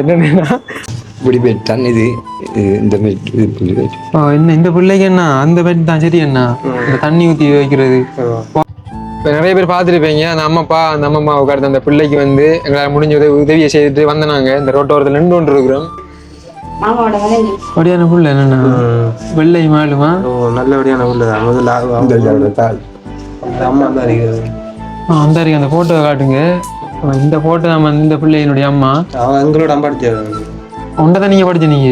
என்னன்னா? இப்படி போயிட்டான் இது. இது இந்த புள்ளி என்ன இந்த பிள்ளைக்கு என்ன? அந்த பெட் தான் சரி என்ன? இந்த தண்ணி ஊற்றி வைக்கிறது. இப்போ நிறைய பேர் பார்த்துருப்பீங்க அந்த அம்மாப்பா அந்த அம்மம்மா உட்கார்ந்து அந்த பிள்ளைக்கு வந்து எங்களால் முடிஞ்ச உதவி உதவியை செய்துட்டு வந்தனாங்க. இந்த ரோட்டோரத்தில் நின்று கொண்டு இருக்கிறோம். மாமாவோட வேலை அப்படியான புள்ள என்னண்ணா வெள்ளை மாலுமா ஓ நல்லபடியான தான். முதல்ல அந்த அம்மா அந்த அந்த ஃபோட்டோவை காட்டுங்க. இந்த ஃபோட்டோ நம்ம இந்த பிள்ளையினுடைய அம்மா. அவன் எங்களோட அம்மா படிச்சவன் உண்டை தான் நீங்கள் படிச்ச நீங்க.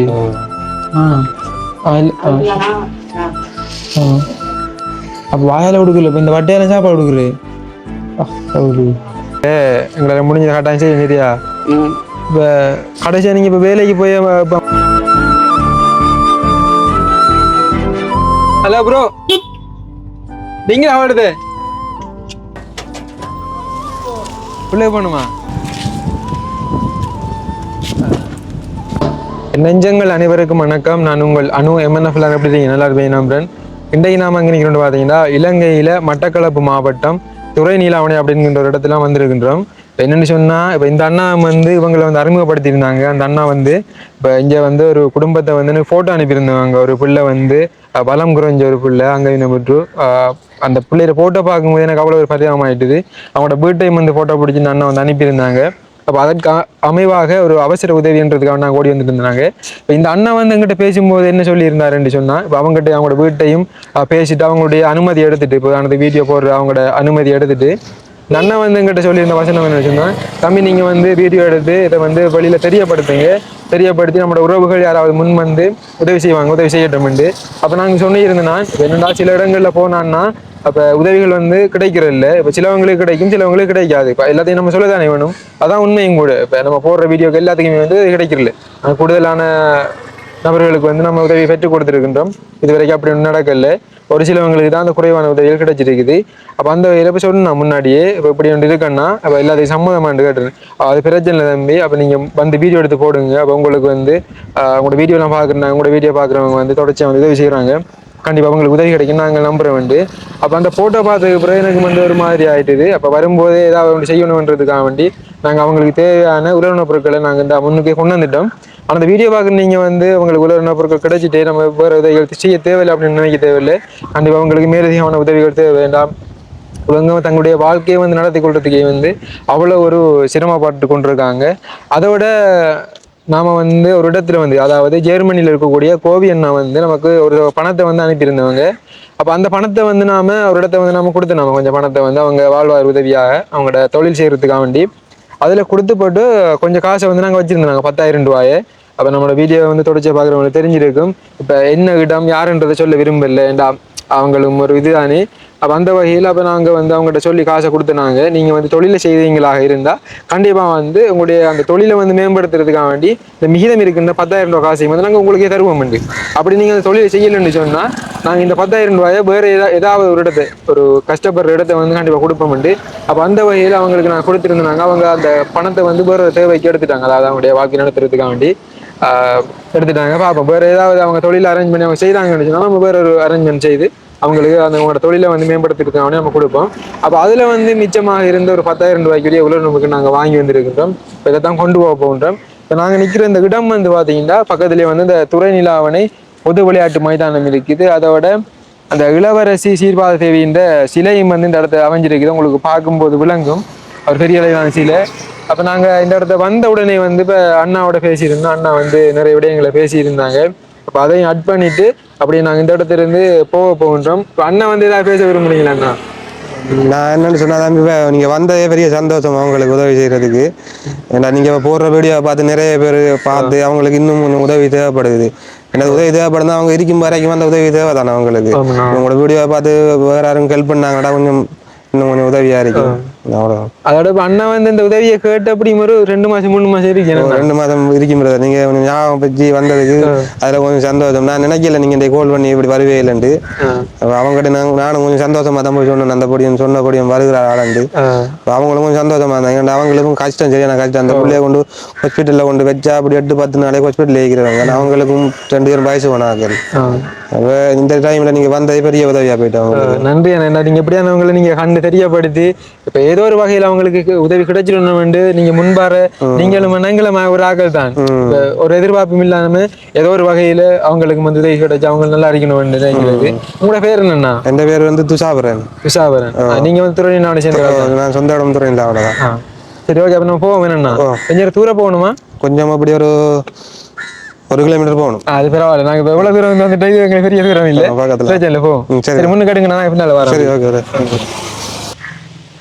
அப்போ வாயால கொடுக்கல இப்போ இந்த வட்டையால சாப்பாடு கொடுக்குறது ஏ எங்களால் முடிஞ்ச கட்டாயம் செய்ய சரியா இப்போ கடைசியாக நீங்கள் இப்போ வேலைக்கு போய் இப்போ ஹலோ ப்ரோ. நீங்க ஆடுது பிள்ளை பண்ணுமா நெஞ்சங்கள் அனைவருக்கும் வணக்கம். நான் உங்கள் அணு எம்என்எஃப்ல எப்படி இருக்கீங்க நல்லா இருப்பேன் நம்புறேன் இன்றைக்கு நாம அங்கே நிற்கிறோம் பார்த்தீங்கன்னா இலங்கையில் மட்டக்களப்பு மாவட்டம் துறை நீலாவணை அப்படிங்கிற ஒரு இடத்துல வந்திருக்கின்றோம். இப்போ என்னென்னு சொன்னால் இப்போ இந்த அண்ணா வந்து இவங்களை வந்து அறிமுகப்படுத்தியிருந்தாங்க. அந்த அண்ணா வந்து இப்போ இங்கே வந்து ஒரு குடும்பத்தை வந்து ஃபோட்டோ அனுப்பியிருந்தாங்க. ஒரு பிள்ளை வந்து பலம் குறைஞ்ச ஒரு பிள்ளை அங்கே விட்டு அந்த பிள்ளைய ஃபோட்டோ பார்க்கும்போது எனக்கு அவ்வளோ ஒரு பரிதாபமாயிட்டுது. அவங்களோட வீட்டையும் வந்து ஃபோட்டோ பிடிச்சி இந்த அண்ணா வந்து அனுப்பியிருந்தாங்க. அப்போ அதற்கு அமைவாக ஒரு அவசர உதவின்றதுக்காக நாங்கள் ஓடி வந்துட்டு இருந்தாங்க இப்போ இந்த அண்ணா வந்து எங்கிட்ட பேசும்போது என்ன சொல்லியிருந்தாருன்னு சொன்னால் இப்போ அவங்ககிட்ட அவங்களோட வீட்டையும் பேசிட்டு அவங்களுடைய அனுமதி எடுத்துட்டு இப்போ அந்த வீடியோ போடுற அவங்களோட அனுமதி எடுத்துட்டு இந்த வந்து எங்கிட்ட சொல்லியிருந்த வசனம் என்ன சொன்னா தம்பி நீங்கள் வந்து வீடியோ எடுத்து இதை வந்து வழியில் தெரியப்படுத்துங்க. தெரியப்படுத்தி நம்மளோட உறவுகள் யாராவது முன் வந்து உதவி செய்வாங்க உதவி செய்யட்டும்ண்டு. அப்போ நாங்கள் சொல்லியிருந்தேன்னா இப்போ என்னடா சில இடங்களில் போனான்னா அப்போ உதவிகள் வந்து கிடைக்கிறது இல்லை இப்போ சிலவங்களுக்கு கிடைக்கும் சிலவங்களுக்கு கிடைக்காது. இப்போ எல்லாத்தையும் நம்ம சொல்ல தானே வேணும். அதான் உண்மையும் கூட. இப்போ நம்ம போடுற வீடியோக்கு எல்லாத்துக்குமே வந்து கிடைக்கிறல கூடுதலான நபர்களுக்கு வந்து நம்ம உதவி பெற்றுக் கொடுத்துருக்கின்றோம். இது வரைக்கும் அப்படி ஒன்றும் நடக்கல. ஒரு சிலவங்களுக்கு தான் அந்த குறைவான உதவிகள் கிடைச்சிருக்குது. அப்போ அந்த இழப்பு இப்போ முன்னாடியே இப்போ இப்படி ஒன்று இருக்கேன்னா அப்போ எல்லாத்தையும் சம்மதமாண்டு கேட்டுருந்தேன் அது பிரச்சனை இல்லை தம்பி. அப்போ நீங்கள் வந்து வீடியோ எடுத்து போடுங்க. அப்போ உங்களுக்கு வந்து உங்களோட வீடியோலாம் பார்க்குறாங்க உங்களோட வீடியோ பார்க்குறவங்க வந்து தொடர்ச்சியாக வந்து உதவி செய்கிறாங்க கண்டிப்பாக உங்களுக்கு உதவி கிடைக்கும் நாங்கள் நம்புகிறேன் வந்து. அப்போ அந்த ஃபோட்டோ பார்த்ததுக்கு பிறகு எனக்கு வந்து ஒரு மாதிரி ஆகிட்டுது அப்போ வரும்போதே ஏதாவது ஒன்று செய்யணுன்றதுக்காக வேண்டி நாங்கள் அவங்களுக்கு தேவையான உலர்ண பொருட்களை நாங்கள் இந்த முன்னுக்கு கொண்டு வந்துட்டோம். ஆனால் அந்த வீடியோ பார்க்க நீங்கள் வந்து உங்களுக்கு உலக பொருட்கள் கிடைச்சிட்டு நம்ம வேறு உதவிகள் செய்ய தேவையில்லை அப்படின்னு நினைக்க தேவையில்லை. கண்டிப்பாக உங்களுக்கு மேலதிகமான உதவிகள் தேவை வேண்டாம். இவங்க தங்களுடைய வாழ்க்கையை வந்து நடத்தி கொள்றதுக்கே வந்து அவ்வளோ ஒரு சிரமப்பட்டு கொண்டிருக்காங்க. அதோட நாம் வந்து ஒரு இடத்துல வந்து அதாவது ஜெர்மனியில் இருக்கக்கூடிய கோவி அண்ணா வந்து நமக்கு ஒரு பணத்தை வந்து அனுப்பியிருந்தவங்க. அப்போ அந்த பணத்தை வந்து நாம் ஒரு இடத்த வந்து நம்ம கொடுத்து நம்ம கொஞ்சம் பணத்தை வந்து அவங்க வாழ்வார் உதவியாக அவங்களோட தொழில் செய்கிறதுக்காக வேண்டி அதில் கொடுத்து போட்டு கொஞ்சம் காசை வந்து நாங்கள் வச்சுருந்தோம் நாங்கள் பத்தாயிரம் ரூபாயை. அப்போ நம்மளோட வீடியோ வந்து தொடர்ச்சி பார்க்குறவங்களுக்கு தெரிஞ்சிருக்கும். இப்போ என்ன இடம் யாருன்றதை சொல்ல விரும்பல. ஏண்டா அவங்களும் ஒரு இதுதானே. அப்போ அந்த வகையில் அப்போ நாங்கள் வந்து அவங்ககிட்ட சொல்லி காசை கொடுத்துனாங்க நீங்கள் வந்து தொழிலை செய்வீங்களாக இருந்தால் கண்டிப்பாக வந்து உங்களுடைய அந்த தொழிலை வந்து மேம்படுத்துறதுக்காக வேண்டி இந்த மிகிதம் இருக்கின்ற பத்தாயிரம் ரூபாய் காசையும் வந்து நாங்கள் உங்களுக்கே தருவோம் உண்டு. அப்படி நீங்கள் அந்த தொழிலை செய்யலைன்னு சொன்னால் நாங்கள் இந்த பத்தாயிரம் ரூபாயை வேறு ஏதா ஏதாவது ஒரு இடத்தை ஒரு கஷ்டப்படுற இடத்தை வந்து கண்டிப்பாக கொடுப்போம் உண்டு. அப்போ அந்த வகையில் அவங்களுக்கு நான் கொடுத்துருந்தாங்க அவங்க அந்த பணத்தை வந்து வேறு தேவைக்கு எடுத்துட்டாங்க. அதாவது அவங்களுடைய வாழ்க்கை நடத்துறதுக்காக வேண்டி எடுத்துட்டாங்க. பார்ப்போம் வேறு ஏதாவது அவங்க தொழில் அரேஞ்ச் பண்ணி அவங்க செய்கிறாங்கன்னு சொன்னால் நம்ம வேற ஒரு அரேஞ்ச்மெண்ட் செய்து அவங்களுக்கு அந்த அவங்களோட தொழிலை வந்து மேம்படுத்திருக்காங்க நம்ம கொடுப்போம். அப்போ அதில் வந்து மிச்சமாக இருந்த ஒரு பத்தாயிரம் ரூபாய்க்குரிய உலர் நமக்கு நாங்கள் வாங்கி வந்திருக்கின்றோம். இப்போ இதை தான் கொண்டு போக போகின்றோம். இப்போ நாங்கள் நிற்கிற இந்த இடம் வந்து பார்த்தீங்கன்னா பக்கத்துலேயே வந்து இந்த துறை நிலாவணை பொது விளையாட்டு மைதானம் இருக்குது. அதோட அந்த இளவரசி சீர்பாத தேவியின் சிலையும் வந்து இந்த இடத்துல அமைஞ்சிருக்குது. உங்களுக்கு பார்க்கும்போது விளங்கும். அவர் பெரிய அளவிலான சிலை. அப்போ நாங்கள் இந்த இடத்த வந்த உடனே வந்து இப்போ அண்ணாவோட பேசியிருந்தோம். அண்ணா வந்து நிறைய விடயங்களை பேசியிருந்தாங்க. அப்போ அதையும் அட் பண்ணிட்டு அப்படியே நாங்கள் இந்த இடத்துல இருந்து போக போகின்றோம். இப்போ அண்ணா வந்து ஏதாவது பேச விரும்புறீங்களா அண்ணா? நான் என்னன்னு சொன்னா தம்பி இப்ப நீங்க வந்ததே பெரிய சந்தோஷம் அவங்களுக்கு உதவி செய்யறதுக்கு ஏன்னா நீங்க போடுற வீடியோ பார்த்து நிறைய பேர் பார்த்து அவங்களுக்கு இன்னும் கொஞ்சம் உதவி தேவைப்படுது. எனக்கு உதவி தேவைப்படுதா அவங்க இருக்கும் வரைக்கும் அந்த உதவி தேவை தானே அவங்களுக்கு. உங்களோட வீடியோ பார்த்து வேற யாரும் ஹெல்ப் பண்ணாங்கடா கொஞ்சம் இன்னும் கொஞ்சம் உதவியா இருக்கும் அதோட இப்போ அண்ணா வந்து இந்த உதவியை கேட்டு அப்படி ஒரு ரெண்டு மாதம் மூணு மாதம் இருக்கு ரெண்டு மாதம் இருக்கும் brother. நீங்க ஞாபகம் பற்றி வந்ததுக்கு அதுல கொஞ்சம் சந்தோஷம். நான் நினைக்கல நீங்க இந்த கோல் பண்ணி இப்படி வருவே இல்லைன்ட்டு. அவங்ககிட்ட நான் நானும் கொஞ்சம் சந்தோஷமா தான் போய் சொன்னேன். அந்த பொடியும் சொன்ன பொடியும் வருகிறார் ஆளாண்டு அவங்களும் கொஞ்சம் சந்தோஷமா இருந்தாங்க. அவங்களுக்கும் கஷ்டம் சரியான கஷ்டம். அந்த பிள்ளைய கொண்டு ஹாஸ்பிட்டல்ல கொண்டு வச்சா அப்படி எட்டு பத்து நாளைக்கு ஹாஸ்பிட்டல் இருக்கிறாங்க அவங்களுக்கும் ரெண்டு பேரும் வயசு அப்ப இந்த டைம்ல நீங்க வந்தது பெரிய உதவியா போயிட்டு அவங்களுக்கு நன்றி அண்ணா. என்ன நீங்க எப்படியானவங்களை நீங்க கண்டு தெரியப்படுத்தி இப்ப ஏதோ ஒரு வகையில் அவங்களுக்கு உதவி கிடைச்சிடணும் வந்து நீங்க முன்பார நீங்களும் நீங்களும் ஒரு ஆக்கள் தான். ஒரு எதிர்பார்ப்பும் இல்லாம ஏதோ ஒரு வகையில அவங்களுக்கு வந்து உதவி கிடைச்சு அவங்க நல்லா இருக்கணும் நினைக்கிறது உங்களோட பேர் என்னண்ணா? என் பேர் வந்து துஷாபரன். விசாபரன் நீங்க வந்து துறை நாடு சேர்ந்து நான் சொந்த இடம் துறையில் அவ்வளோதான் ஆ. சரி ஓகே அப்ப நம்ம போவோம். என்னண்ணா? கொஞ்சம் தூரம் போகணுமா? கொஞ்சம் அப்படி ஒரு ஒரு கிலோமீட்டர் போகணும். அது பரவாயில்ல. நாங்க இப்ப எவ்வளவு தூரம் வந்து வந்துட்டு எங்களுக்கு பெரிய தூரம் இல்ல. பக்கத்துல. சரி. சரி முன்னு கட்டுங்க நான் பின்னால வரேன். சரி ஓகே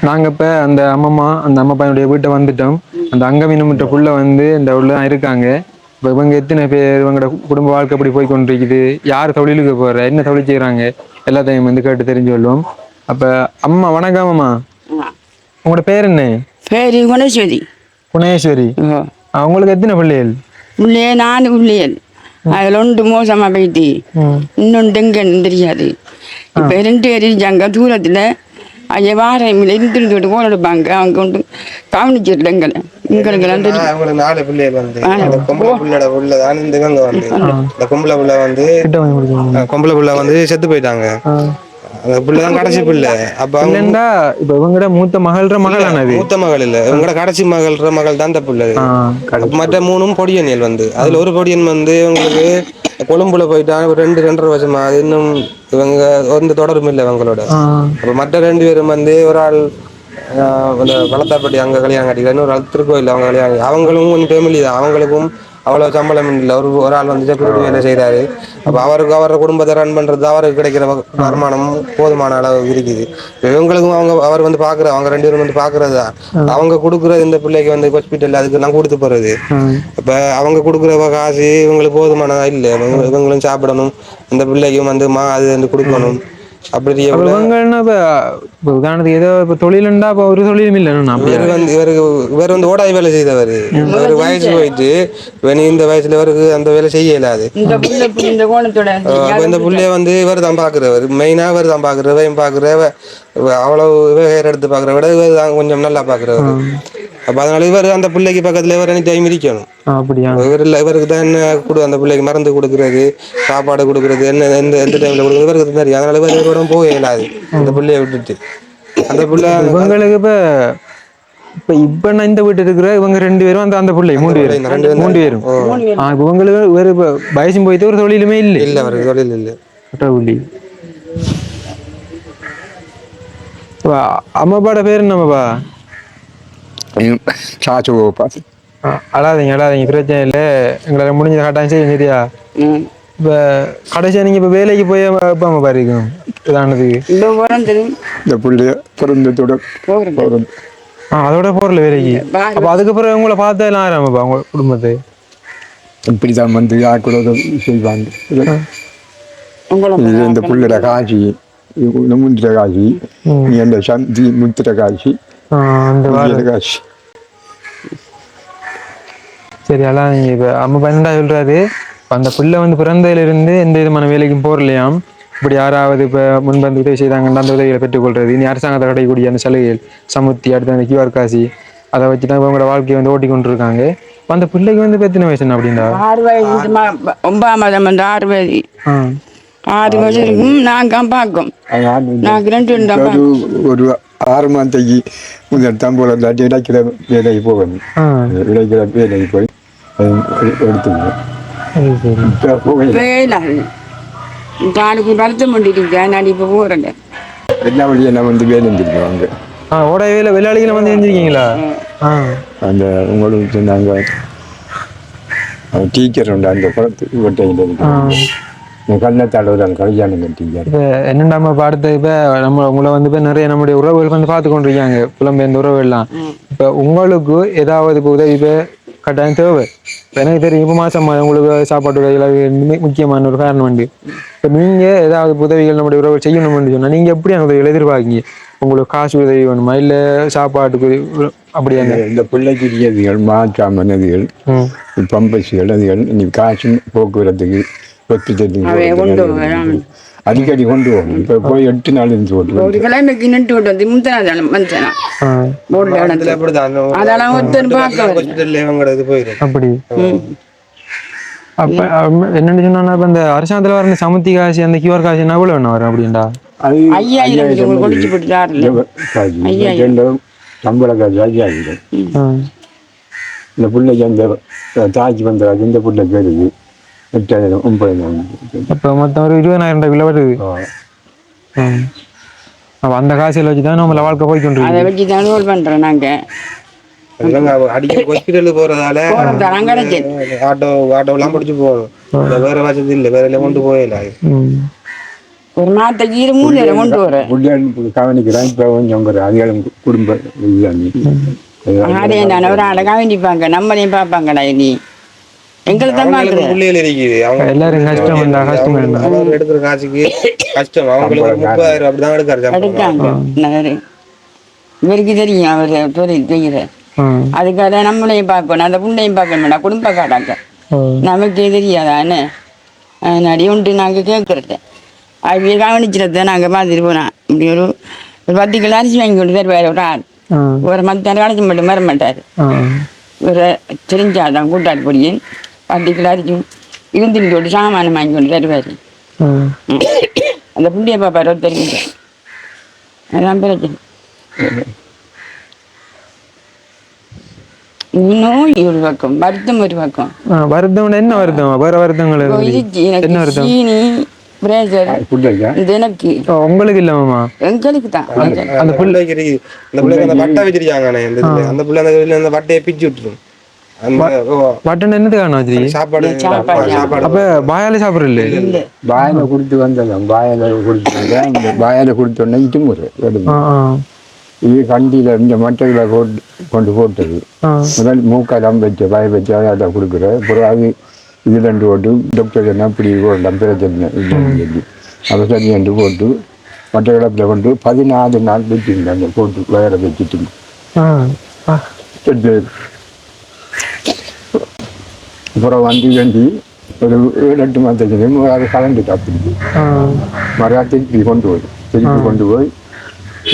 நாங்க இப்ப அந்த அம்மம்மா அந்த அம்மா பையனுடைய வீட்டை வந்துட்டோம். அந்த அங்கமீனமுற்ற புள்ள வந்து இந்த உள்ள இருக்காங்க. இப்ப இவங்க எத்தனை பேர் இவங்களோட குடும்ப வாழ்க்கை எப்படி போய் கொண்டிருக்குது? யார் தொழிலுக்கு போற? என்ன தொழில் செய்யறாங்க எல்லாத்தையும் வந்து கேட்டு தெரிஞ்சு கொள்வோம் அப்ப அம்மா வணக்கம் அம்மா. உங்களோட பேர் என்ன? பேரு குணேஸ்வரி. குணேஸ்வரி. உங்களுக்கு எத்தனை பிள்ளைகள்? உள்ளே நாலு உள்ளியல் அதில் ஒன்று மோசமா போயிட்டு இன்னொன்று எங்கன்னு தெரியாது. இப்போ ரெண்டு பேர் இருக்காங்க தூரத்தில் ஐயா வாரம் இருந்து விட்டு போன் எடுப்பாங்க அவங்க கொண்டு கவனிச்சிடல எங்களை அவங்களுக்கு நாலு பிள்ளைகள் வந்து அந்த பொம்பளை பிள்ளையோட உள்ள தான் இந்த இவங்க வந்து இந்த பொம்பளை பிள்ளை வந்து பொம்பளை பிள்ளை வந்து செத்து போயிட்டாங்க. அந்த பிள்ளை தான் கடைசி பிள்ளை. அப்ப அவங்க இல்லைண்டா இப்ப இவங்கட மூத்த மகள்ற மகளானது மூத்த மகள் இல்ல. இவங்களோட கடைசி மகள்ற மகள் தான் இந்த பிள்ளை. மற்ற மூணும் பொடியனியல் வந்து. அதுல ஒரு பொடியன் வந்து இவங்களுக்கு கொழும்புல போயிட்டான் ஒரு ரெண்டு ரெண்டரை வருஷமா. அது இன்னும் இவங்க எந்த தொடரும் இல்லை இவங்களோட. அப்ப மற்ற ரெண்டு பேரும் வந்து ஒரு ஆள் அந்த வளத்தாப்பட்டி அங்க கல்யாணம் கட்டிக்கலாம் இன்னொரு ஆள் திருக்கோயில் அவங்க கல்யாணம். அவங்களும் கொஞ்சம் ஃபேமிலி தான். அவங்களுக்கும் அவ்வளவு சம்பளம் இல்லை. ஒரு ஒரு ஆள் வந்து செக்யூரிட்டி வேலை செய்றாரு. அப்ப அவருக்கு அவரோட குடும்பத்தை ரன் பண்றது அவருக்கு கிடைக்கிற வருமானம் போதுமான அளவு இருக்குது. இவங்களுக்கும் அவங்க அவர் வந்து பாக்குற அவங்க ரெண்டு பேரும் வந்து பாக்குறது தான் அவங்க கொடுக்குறது இந்த பிள்ளைக்கு வந்து ஹாஸ்பிட்டல் அதுக்கு நான் கொடுத்து போறது. இப்ப அவங்க கொடுக்குற காசு இவங்களுக்கு போதுமானதா இல்ல. இவங்க- இவங்களும் சாப்பிடணும். இந்த பிள்ளைக்கும் வந்து மா அது வந்து கொடுக்கணும். அப்படி இப்ப இப்ப உதாரணத்துக்கு ஏதோ இப்ப தொழிலுண்டா அப்ப ஒரு தொழிலும் அப்படியா இவர் வந்து இவருக்கு இவர் வந்து ஓடாய் வேலை செய்தவர் இவர் வயசு போயிட்டு இவன் இந்த வயசுல இவருக்கு அந்த வேலை செய்ய இயலாது இந்த புள்ள இந்த கோணத்தோட அப்ப இந்த புள்ளைய வந்து இவர் தான் பாக்குறவர் மெயினா இவர் தான் பாக்குறவர் இவன் பாக்குற அவ்வளவு ஹேர் எடுத்து பாக்குற விட இவர் தான் கொஞ்சம் நல்லா பாக்குறவர் அப்ப அதனால இவர் அந்த பிள்ளைக்கு பக்கத்துல இவர் எனி டைம் இருக்கணும் அப்படியா? இவர் இல்ல இவருக்கு தான் என்ன கொடு அந்த பிள்ளைக்கு மருந்து கொடுக்கறது சாப்பாடு கொடுக்கறது என்ன எந்த எந்த டைம்ல கொடுக்குறது இவருக்கு தான் தெரியும் அதனால இவர் இவரோட போக இயலாது. அந்த பிள்ளைய விட்டுட்டு. அந்த பிள்ளை இவங்களுக்கு இப்ப இப்ப இப்ப நான் இந்த வீட்டு இருக்கிற இவங்க ரெண்டு பேரும் அந்த அந்த பிள்ளை மூன்று பேரும். மூன்று பேரும். இவங்களுக்கு வேற இப்ப வயசும் போயிட்டு ஒரு தொழிலுமே இல்லை. இல்ல அவருக்கு தொழில் இல்ல. புள்ளி அம்மாப்பாட பேர் என்னம்மாப்பா? சாச்சு அழாதீங்க அழாதீங்க பிரச்சனை இல்லை. எங்களால் முடிஞ்ச கட்டாயம் செய்யும் சரியா இப்போ கடைசியாக நீங்கள் இப்போ வேலைக்கு போய் அப்பா அம்மா பாருக்கும் இதானதுக்கு இந்த உரம் தெரியும். இந்த பிள்ளைய பிறந்ததோட போகிறது. ஆ அதோட போகிறல வேலைக்கு. அப்போ அதுக்கப்புறம் உங்களை பார்த்ததெல்லாம் ஆரம்பிப்பா உங்க குடும்பத்தை? இப்படிதான் வந்து யாக்கூட செய்வாங்க. உங்களை இந்த புள்ளட காட்சி இது முந்திர நீ அந்த சந்தி முத்திர காட்சி ஆ, அந்த காட்சி சரி அதான் நீங்கள் இப்போ அம்மா பன்னெண்டா சொல்கிறாரு அந்த பிள்ளை வந்து பிறந்ததிலிருந்து எந்த விதமான வேலைக்கும் போகலையாம் இப்படி யாராவது இப்போ முன்பந்து உதவி செய்தாங்கன்னா அந்த உதவிகளை பெற்றுக்கொள்றது. இனி அரசாங்கத்தை கிடைக்கக்கூடிய அந்த சலுகைகள் சமுத்தி அடுத்து அந்த கியூஆர் காசி அதை வச்சு தான் இவங்களோட வாழ்க்கையை வந்து ஓட்டி கொண்டு இருக்காங்க அந்த பிள்ளைக்கு வந்து எத்தனை வயசு என்ன அப்படின்னா ஆறு வயசு ஒன்பதாம் மாதம் வந்து ஆறு வயசு. ஆ ஆறு வயசு இருக்கும். நாங்கள் பார்க்கும். நாங்கள் ரெண்டு ரெண்டு தான் ஒரு ஒரு ஆறு மாதத்துக்கு முதல் தான் போல இல்லாட்டி இடைக்கிற வேலைக்கு போகணும். ஆ. இடைக்கிற வேலைக்கு போய் அதை எடுத்துக்கணும். சரி சரி. இப்போ போகல. வேலை காலுக்கு வருத்தம் பண்ணிட்டு நான் இப்போ போகிறேன் என்ன வழியெல்லாம் வந்து வேலை ஆ ஓட வேலை வெளியாளிகளை வந்து எழுந்திருக்கீங்களா ஆ. அந்த உங்களுக்கு சொன்னாங்க. டீச்சர் உண்டு அந்த குளத்து கொட்டையில் இருக்கு ஒரு கல்யாணம் டீச்சர் இப்போ என்னண்டாம இப்போ நம்ம உங்களை வந்து இப்போ நிறைய நம்முடைய உறவுகள் வந்து பார்த்து கொண்டிருக்காங்க புலம்பெயர்ந்த உறவுகள்லாம். இப்போ உங்களுக்கு ஏதாவது இப்போ உதவி இப்போ கட்டாயம் தேவை. எனக்கு தெரியும் இப்போ மாசம் உங்களுக்கு சாப்பாட்டு உதவிகள் முக்கியமான ஒரு காரணம் உண்டு. இப்போ நீங்கள் ஏதாவது உதவிகள் நம்முடைய உறவுகள் செய்யணும்னு சொன்னால் நீங்கள் எப்படி அந்த உதவிகளை எதிர்பார்க்கீங்க? உங்களுக்கு காசு உதவி வேணுமா? இல்லை சாப்பாட்டுக்கு உதவி- அப்படி அந்த இந்த பிள்ளைக்குரியதுகள் மாற்றாமனதுகள் ம். பம்பசுகள் அதுகள் நீ காசு போக்குவரத்துக்கு அடிக்கடி கொண்டு போகணும் இப்போ போய் எட்டு நாள் இருந்து ஓட்டு ஒரு கிழமைக்கு நின்று விட்டு வந்து முந்தனா அதெல்லாம் ஒருத்தர் பார்க்க போயிடும் அப்படி. அப்ப என்னன்னு சொன்னா இந்த அரசாங்கத்துல வர சமுத்தி காசு அந்த கியூஆர் காசு என்ன எவ்வளவு வேணும் வரும் அப்படின்டா? ஐயாயிரம் ஐயாயிரம் கொடுத்து போட்டு தாரில்ல காசு ஐயாயிரம். ரெண்டும் சம்பள காசு ஆகிடும் ஆ. இந்த பிள்ளைக்கு அந்த வந்த காசு இந்த பிள்ளைக்கு வருது எட்டாயிரம் ஒன்பதாயிரம் அப்ப மொத்தம் ஒரு இருபதாயிரம் ரூபாய் வருது. அப்ப அந்த காசில் வச்சு தான் நம்மள வாழ்க்கை போய்க்கொண்டு அதை வச்சு தான் ரோல் அவ அடிக்கடி ஹாஸ்பிட்டலுக்கு கிடைச்சது ஆட்டோ ஆட்டோலாம் பிடிச்சி போகணும் இல்ல வேற வசதி இல்லை வேற எல்லாம் கொண்டு போயிடல ஒரு மாத்தைக்கு இரு மூணு நேரம் கொண்டு வர பிள்ளைகள் கவனிக்கிறான் இப்போ கொஞ்சம் அதிகாரம் குடும்ப ஒரு ஆளை கவனிப்பாங்க நம்மளையும் பார்ப்பாங்கடா நீ எல்லாரும் கஷ்டம் வந்தா கஷ்டம் அவங்களுக்கு அவங்க எடுக்கிற காசுக்கு கஷ்டம். அவங்களுக்கு ஒரு முப்பதாயிரம் அப்படிதான் எடுக்காரு சம்பளம். எடுக்காங்க நான் இவருக்கு தெரியும் அவர் தொழில் செய்கிற அதுக்காக நம்மளையும் பார்க்கணும் அந்த புண்ணையும் பார்க்க வேண்டாம் குடும்ப காட்டாங்க நமக்கே தெரியாதா என்ன? நடி உண்டு நாங்கள் கேட்குறது அவங்க கவனிச்சிடத்தை நாங்கள் பார்த்துட்டு போனோம் இப்படி ஒரு ஒரு பத்து கிலோ அரிசி வாங்கி கொண்டு தருவார் ஒரு ஆள். ஒரு மத்த கணக்கு மட்டும் வர மாட்டார். ஒரு தெரிஞ்சாதான் கூட்டாட்டு பொடியும் கிலோ அரிசி இருந்துட்டு ஒரு சாமானம் வாங்கி கொண்டு தருவார். அந்த புண்டிய பாப்பார் ஒரு தெரிஞ்ச அதான் பிரச்சனை நோய் ஒரு பக்கம் வருத்தம் ஒரு பக்கம். வருத்தம் என்ன வருத்தம்? வேற வருத்தங்கள் என்ன வருத்தம்? சீனி உங்களுக்கு இல்லமாமா எங்களுக்கு தான். அந்த பிள்ளைக்கு. அந்த பிள்ளைக்கு அந்த வட்டை வச்சிருக்காங்கண்ணே இந்த இதுல. அந்த பிள்ளை அந்த இதுல அந்த வட்டையை பிச்சு விட்டுரும். அந்த ஓ, பட்டன் என்னது காணும் வச்சிரி சாப்பாடு சாப்பாடு. அப்ப பாயாலே சாப்பிடல பாயில கொடுத்து வந்ததான் பாயில கொடுத்து வந்தேன் இந்த பாயில கொடுத்தோன்னே இட்டுமுறை இது கண்டியில் இந்த மட்டைகளை போட்டு கொண்டு போட்டது. முதல் மூக்கெல்லாம் வச்ச பாய வச்சு அதை கொடுக்குற. அது இது ரெண்டு போட்டு டாக்டர் என்ன இப்படி போடலாம் பிரச்சனை சொல்லி. அதை சரி என்று போட்டு மட்டை கிளப்பில் கொண்டு பதினாலு நாள் வச்சுருந்தாங்க போட்டு வயரை வச்சுட்டு. சரி. அப்புறம் வண்டி வண்டி ஒரு ஏழு எட்டு மாதத்துக்கு அது கலந்து அப்படி மறுநாள் திருப்பி கொண்டு போய் திருப்பி கொண்டு போய்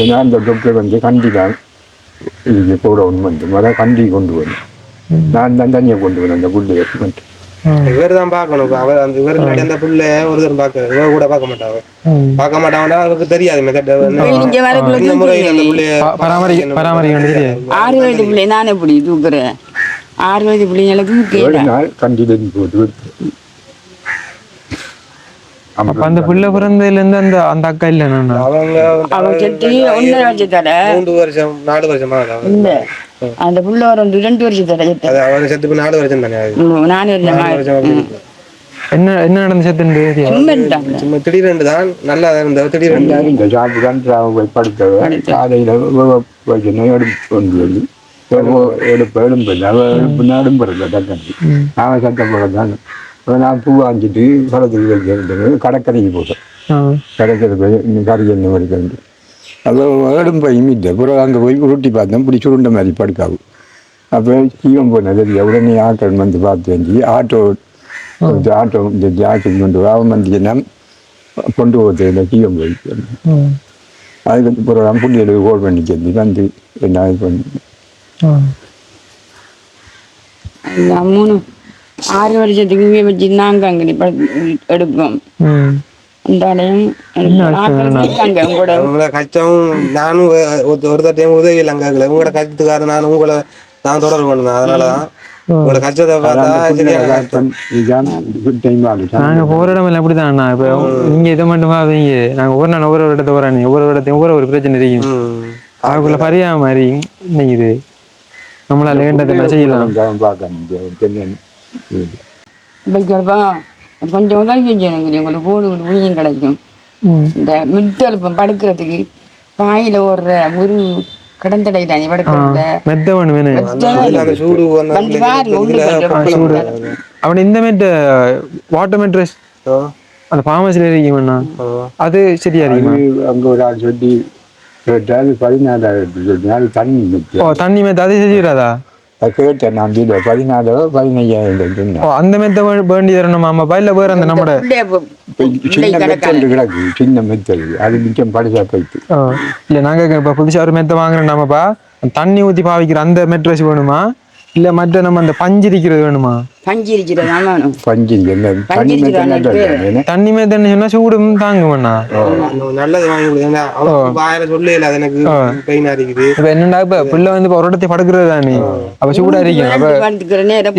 நான் அந்த டாக்டர் வந்து கண்டி தான் இதுக்கு போடணும் வந்து மறு கண்டி கொண்டு போய் நான் தான் தனியாக கொண்டு வரேன் அந்த புள்ளைய மட்டும் இவர் தான் பார்க்கணும் அவர் அந்த இவர் அந்த பிள்ளை ஒருத்தர் பார்க்க இவர் கூட பார்க்க மாட்டாங்க பார்க்க மாட்டாங்கன்னா அவருக்கு தெரியாது மெத்தட் இந்த முறையில் அந்த பிள்ளைய பராமரிக்க பராமரிக்க வேண்டியது ஆறு வயது பிள்ளை நான் எப்படி தூக்குறேன் ஆறு வயது பிள்ளைங்களுக்கு ஏழு கேட்டா நாள் கண்டியில் போட்டு அப்ப அந்த பிள்ளை பிறந்ததுல இருந்து அந்த அந்த அக்கா இல்ல அவன் மூன்று வருஷம் நாலு வருஷமா. இல்ல. அந்த புள்ள ஒரு ரெண்டு- வருஷம் தர செத்த. நாலு வருஷம் தானே நாலு வருஷமா. என்ன என்ன நடந்து செத்துண்டு. சும்மா திடீரென்று தான் நல்லா இருந்த திடீரென்று இந்த சாப்பிட்டு தான் படுத்தவ காலையில் எடுப்பு கொண்டு வந்து எடுப்பு எலும்பு இல்லை அவள் எழுப்புனா எடும்புறது டக்கி அவன் சத்தம் போட தான் நான் பூ வாங்கிட்டு பழத்துக்கு வைக்கிறது கடற்கரைக்கு போட்டேன் ஆ. கடைக்கிற போய் கறி என்ன வரைக்கும் அப்போ ஏடும் போய் மீட்டு அப்புறம் அங்கே போய் உருட்டி பார்த்தேன் இப்படி சுருண்ட மாதிரி படுக்காவு. அப்போ ஜீவன் போனது உடனே ஆட்டோ வந்து பார்த்து வந்து ஆட்டோ ஆட்டோ இந்த ஜாக்கெட் கொண்டு அவன் வந்து என்ன கொண்டு போகிறது ஜீவன் போய். அதுக்கு அப்புறம் புள்ளிகளுக்கு கோல் பண்ணி வந்து என்ன இது பண்ணி? மூணு ஆறு வருஷத்துக்கு இங்கே வச்சு நாங்க அங்கே எடுப்போம். நானும் ஒரு- ஒரு டைம் உதவி இல்லை அங்கே உங்களோட கஷ்டத்துக்காக நான் உங்களை நான் தொடர்பு பண்ணேன் அதனால தான் உங்களோட கஷ்டத்தை பார்த்தா நாங்க போற இடம் அப்படிதான் இப்ப நீங்க இதை மட்டும் பாவீங்க நாங்க ஒவ்வொரு நாள் ஒவ்வொரு இடத்த போறானே ஒவ்வொரு இடத்தையும் ஒவ்வொரு ஒரு பிரச்சனை இருக்கும். அதுக்குள்ள பரியா மாதிரி நினைக்குது நம்மளால வேண்டதை செய்யலாம் கொஞ்சம் உதவி செஞ்சு உங்களுக்கு போடு ஊழியம் கிடைக்கும். இந்த மிட்டெழுப்பம் படுக்கிறதுக்கு பாயில ஓடுற ஒரு கடந்தடை தானே படுக்கிறத மெத்த ஒண்ணு வேணும் அதுல அந்த சூடு வந்த வந்து பாருங்க உள்ள கொஞ்சம் அவன் இந்த மெட்ட வாட்டர் மெட்ரஸ் அந்த ஃபார்மசில இருக்குமாண்ணா ஓ. அது சரியா இருக்குமா அங்கே ஒரு ஆள் சொல்லி கேட்டால் தண்ணி ஓ தண்ணி மெத்த அது செஞ்சுறாதா அது கேட்டேன் நான் வீடு பதினாலோ ஓ அந்த மெத்த வேண்டி தரணும் ஆமாப்பா இல்ல வேற அந்த இப்ப சின்ன மெத்தல் கிடக்கு. சின்ன மெத்தல் அது மிச்சம் படுசா போயிட்டு. இல்ல நாங்க இப்ப புதுசா ஒரு மெத்த வாங்குறோம் நாமப்பா தண்ணி ஊத்தி பாவிக்கிற அந்த மெட்ரஸ் வேணுமா? இல்ல மற்ற நம்ம அந்த பஞ்சு இருக்கிறது வேணுமா? பஞ்சு இருக்கிறது தான் வேணும். பஞ்சு என்ன? தண்ணி மேல தண்ணி சொன்னா சூடும் தாங்குவேண்ணா நல்லது வாங்கி கொடுங்க அவன் வாயில சொல்லல அது எனக்கு பெயினா இருக்குது. இப்ப என்னடா இப்ப பிள்ளை வந்து இப்ப ஒரு இடத்தை படுக்கிறது தானே? அப்ப சூடா இருக்கும் அப்ப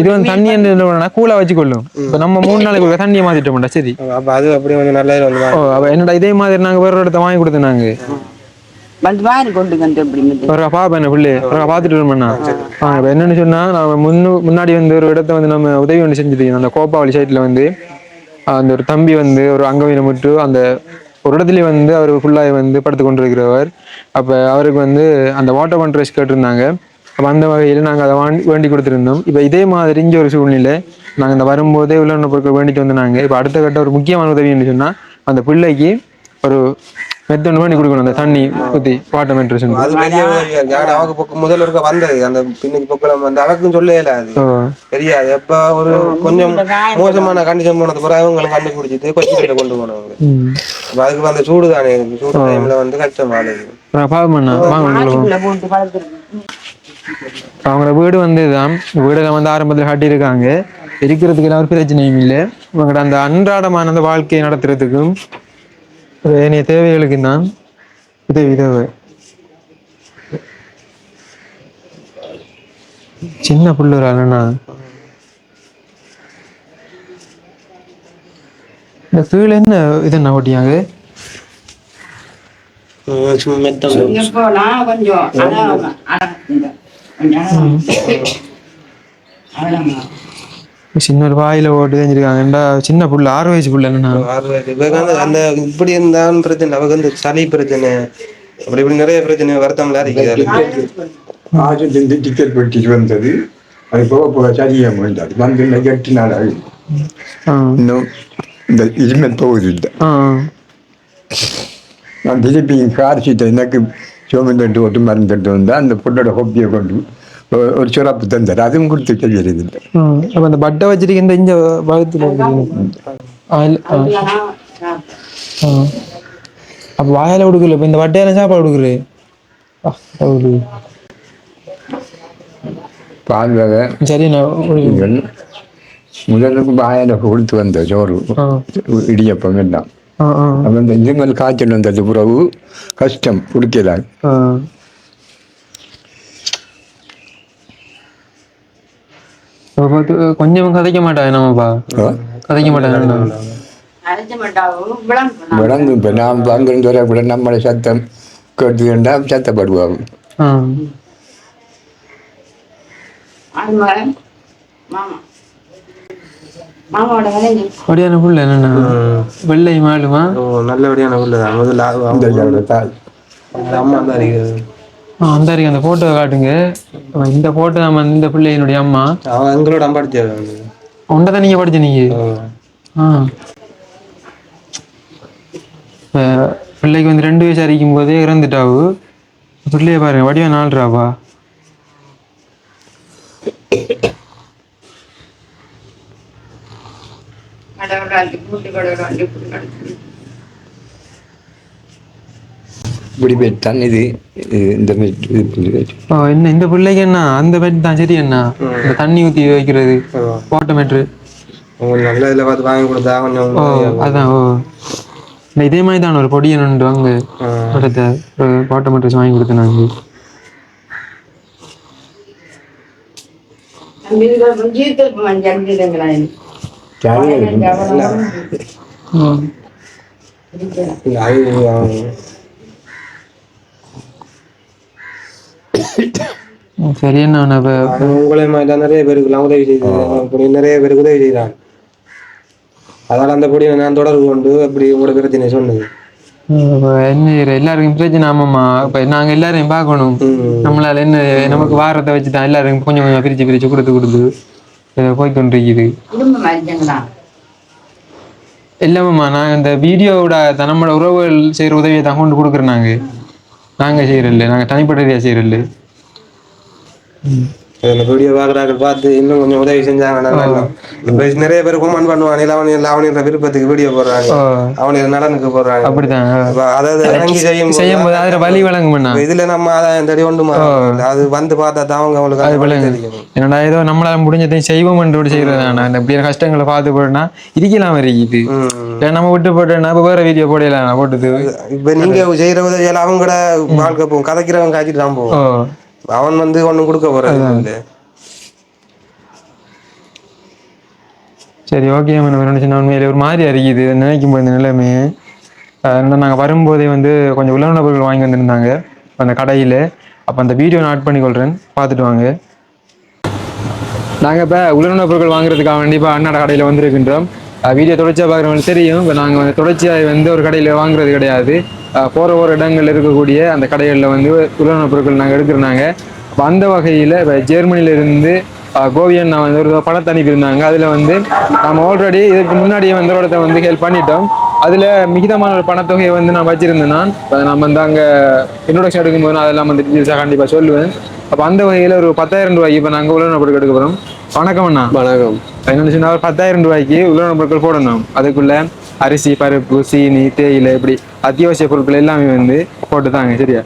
இது வந்து தண்ணி என்ன கூலா வச்சுக்கொள்ளும். இப்ப நம்ம மூணு நாளைக்கு தண்ணியை மாத்திட்டோம்டா சரி. அப்ப அது அப்படியே கொஞ்சம் நல்லது வந்து ஓ அப்ப என்னடா இதே மாதிரி நாங்க வேற ஒரு இடத்த வாங்கி கொடுத்தோம் வந்து கொண்டு வந்து ஒரு பிள்ளை. ஒரு பார்த்துட்டு வரணும்ண்ணா என்னன்னு சொன்னா நம்ம முன்னு முன்னாடி வந்து ஒரு இடத்த வந்து நம்ம உதவி ஒன்று செஞ்சுருக்கோம் அந்த கோப்பாவளி சைட்ல வந்து அந்த ஒரு தம்பி வந்து ஒரு அங்கவீனம் விட்டு அந்த ஒரு இடத்துல வந்து அவர் ஃபுல்லாக வந்து படுத்து கொண்டிருக்கிறவர். அப்போ அவருக்கு வந்து அந்த வாட்டர் கான்ட்ரஸ் கேட்டிருந்தாங்க. அப்போ அந்த வகையில் நாங்கள் அதை வாண்டி வேண்டி கொடுத்துருந்தோம். இப்போ இதே மாதிரி இங்கே ஒரு சூழ்நிலை நாங்கள் இந்த வரும்போதே உள்ள பொருட்கள் வேண்டிட்டு வந்தாங்க இப்போ அடுத்த கட்ட ஒரு முக்கியமான உதவின்னு சொன்னால் அந்த பிள்ளைக்கு ஒரு மெத்தொன்று வேண்டி கொடுக்கணும் அந்த தண்ணி ஊற்றி வாட்டர் மெட்ரஸ் அது பெரிய அவக்கு பக்கம் முதல்ல இருக்க வந்தது. அந்த பின்னுக்கு பக்கம் வந்து அவருக்கும் சொல்லல அது. தெரியாது. எப்ப ஒரு கொஞ்சம் மோசமான கண்டிஷன் போனது பிறகு அவங்களும் கண்டுபிடிச்சிட்டு கொச்சியில கொண்டு போனவங்க. அதுக்கு வந்து சூடு தானே. இருக்கு சூடு டைம்ல வந்து கஷ்டம் அவங்களோட வீடு வந்து தான் வீடெல்லாம் வந்து ஆரம்பத்தில் கட்டியிருக்காங்க. இருக்கிறதுக்கு எல்லாம் ஒரு பிரச்சனையும் இல்லை. இவங்களோட அந்த அன்றாடமான அந்த வாழ்க்கையை நடத்துறதுக்கும் ஏனைய தேவைகளுக்கு தான் உதவி தேவை சின்ன புள்ளூர் அண்ணா இந்த கீழே என்ன இது என்ன ஓட்டியாங்க கொஞ்சம் சின்ன ஒரு வாயில ஓட்டு தெரிஞ்சிருக்காங்கடா சின்ன புள்ள ஆறு வயசு புள்ள என்னண்ணா? ஆறு வயசு. இவங்க வந்து அந்த இப்படி இருந்தாலும் பிரச்சனை அவங்க வந்து சளி பிரச்சனை அப்படி இப்படி நிறைய பிரச்சனை வருத்தம்லாம் இருக்குது ஆசிட்டு டிக்கெட் வெட்டிட்டு வந்தது. அது போக போக சரியாக முடியாது வந்து எட்டு நாள் ஆகுது இன்னும் இந்த இருமல் போகுது இல்லை ஆ. நான் திருப்பி கார் சீட்டை எனக்கு சோமந்தட்டு ஒட்டு மருந்துட்டு வந்தால் அந்த பொண்ணோட ஹொப்பியை கொண்டு தந்தார் அதுவும் கொடுத்து செய்யறது இல்லை ம். அப்ப அந்த பட்டை வச்சிருக்க இந்த வகுத்துல. அப்ப வாயால கொடுக்கல இப்ப இந்த வட்டையால சாப்பாடு கொடுக்குறது பால் வகை சரி முதலுக்கு வாயில கொடுத்து வந்த சோறு. இடியப்பம் எல்லாம் அப்போ இந்த இருமல் காய்ச்சல் வந்தது பிறகு கஷ்டம் குடிக்கலாம் ஆ. அப்ப பார்த்து, கொஞ்சம் கதைக்க மாட்டாங்க நம்மப்பா கதைக்க மாட்டாங்க அரைச்ச மாட்டாவும் விளம்பரம் விளங்கு இப்போ நாம் அங்கிருந்து வர கூட நம்மளை சத்தம் மாமாவோட விளைஞ்சு அப்படியான புள்ள என்னண்ணா வெள்ளை மாலுமா ஓ, நல்லபடியான உள்ளதான் முதல்ல அம்மா தான் ஆ, அந்த இருக்கு அந்த போட்டோ காட்டுங்க. இந்த போட்டோ நம்ம இந்த பிள்ளையினுடைய அம்மா. அவன் எங்களோட அம்பாடிச்சாரு வந்து உண்டை தான் நீங்க படிச்ச நீங்க? ஆ. பிள்ளைக்கு வந்து ரெண்டு வயசு அரிக்கும் போதே இறந்துட்டாவு. பிள்ளைய பாருங்க வடிவா நாலுறாவா? கடவுளாண்டி கூட்டு கடவுளாண்டி கூட்டு கடவுளாண்டி இப்படி போய்த்தான் இது இது இந்த மாதிரி இது புள்ளி. ஓ என்ன இந்த பிள்ளைக்கு என்ன? அந்த பெட் தான் சரி என்ன? இந்த தண்ணி ஊத்தி வைக்கிறது போட்ட மெட்ரு நல்ல இதில் பார்த்து வாங்கி கொடுத்தா கொஞ்சம் ஓ அதான் ஓ. இந்த இதே மாதிரி தான் ஒரு பொடியன் அங்க இடத்த ஒரு போட்ட மெட்ரஸ் வாங்கி கொடுத்தேன் நாங்க. தம்பி இதுக்கு ஜீவித்திருப்பு மஞ்சள் இதுங்களா சரி, அவன் உங்களை மாதிரி நிறைய பேருக்குலாம் உதவி செய்து அப்படி நிறைய பேருக்கு உதவி செய்கிறான் அதால அந்த பொடியை நான் தொடர்பு கொண்டு அப்படி உங்களோட பிரச்சனை சொன்னது? என்ன? எல்லாருக்கும் பிரச்சனை ஆமாம்மா. இப்ப நாங்க எல்லாரையும் பார்க்கணும். நம்மளால என்ன நமக்கு வாரத்தை வச்சு தான் எல்லாருக்கும் கொஞ்சம் கொஞ்சம் பிரிச்சு பிரிச்சு கொடுத்து கொடுத்து இதை போய் கொண்டிருக்குது. எல்லாமம்மா நாங்க இந்த வீடியோவோட நம்மளோட உறவுகள் செய்யற உதவியை தான் கொண்டு கொடுக்குறோம் நாங்க. நாங்க செய்யறதில்ல. நாங்க தனிப்பட்ட ரீதியா செய்யறதில்ல. இந்த வீடியோ பார்க்குறாங்க பார்த்து இன்னும் கொஞ்சம் உதவி செஞ்சாங்க நிறைய பேர் இல்லை அவனி இல்லை அவனின்ற விருப்பத்துக்கு வீடியோ போடுறாங்க. அவனி நலனுக்கு போடுறாங்க. அப்படிதான் அதாவது இறங்கி செய்யும் செய்யும் போது அதுல வலி வழங்கும்ண்ணா இப்ப இதுல நம்ம ஆதாயம் தேடி ஒன்றுமா அது வந்து பார்த்தா தான் அவங்க அவங்களுக்கு அது வழி தெரியும். என்னடா ஏதோ நம்மளால முடிஞ்சதையும் செய்வோம் என்று செய்யறதாண்ணா இந்த இப்படி கஷ்டங்களை பார்த்து போட்டா இருக்கலாம் இருக்குது நம்ம விட்டு போட்டோம்னா இப்ப வேற வீடியோ போடலாம் போட்டுது. இப்ப நீங்க செய்யற உதவியால அவங்க கூட வாழ்க்கை போகும். கதைக்கிறவங்க காய்ச்சிட்டு தான் ஓ போகும் அவன் வந்து ஒண்ணும் கொடுக்க போறது சரி ஓகே நினைச்சு நான் உண்மையிலே ஒரு மாதிரி அறியுது நினைக்கும் போது இந்த நிலைமையே அதனால நாங்கள் வரும்போதே வந்து கொஞ்சம் உலக பொருட்கள் வாங்கி வந்திருந்தாங்க. அந்த கடையில். அப்போ அந்த வீடியோ நான் ஆட் பண்ணிக்கொள்கிறேன் பார்த்துட்டு வாங்க. நாங்கள் இப்போ உலக பொருட்கள் வாங்குறதுக்காக வேண்டி இப்போ அண்ணாட கடையில் வந்திருக்கின்றோம். வீடியோ தொடர்ச்சியாக பார்க்குறவங்களுக்கு தெரியும். இப்போ நாங்கள் வந்து தொடர்ச்சியாக வந்து ஒரு கடையில் வாங்குறது கிடையாது. போகிற ஒரு இடங்களில் இருக்கக்கூடிய அந்த கடைகளில் வந்து உலக பொருட்கள் நாங்கள் எடுக்கிறனாங்க. அப்போ அந்த வகையில் இப்போ ஜெர்மனியிலிருந்து கோவியன் நான் வந்து ஒரு பணத்தை அனுப்பியிருந்தாங்க அதில் வந்து நம்ம ஆல்ரெடி இதுக்கு முன்னாடியே வந்து ஒரு இடத்த வந்து ஹெல்ப் பண்ணிட்டோம். அதில் மிகிதமான ஒரு பணத்தொகையை வந்து நான் வச்சிருந்தேன் நான். இப்போ நம்ம வந்து அங்கே இன்ட்ரோடக்ஷன் எடுக்கும்போது நான் அதெல்லாம் வந்து டீட்டெயில்ஸாக கண்டிப்பாக சொல்லுவேன். அப்போ அந்த வகையில் ஒரு பத்தாயிரம் ரூபாய்க்கு இப்போ நாங்கள் உலக பொருட்கள் எடுக்க போகிறோம் வணக்கம் அண்ணா. வணக்கம். என்னென்னு சொன்னால் ஒரு பத்தாயிரம் ரூபாய்க்கு உலக பொருட்கள் போடணும். அதுக்குள்ள அரிசி பருப்பு சீனி தேயிலை இப்படி அத்தியாவசிய பொருட்கள் எல்லாமே வந்து போட்டு தாங்க சரியா?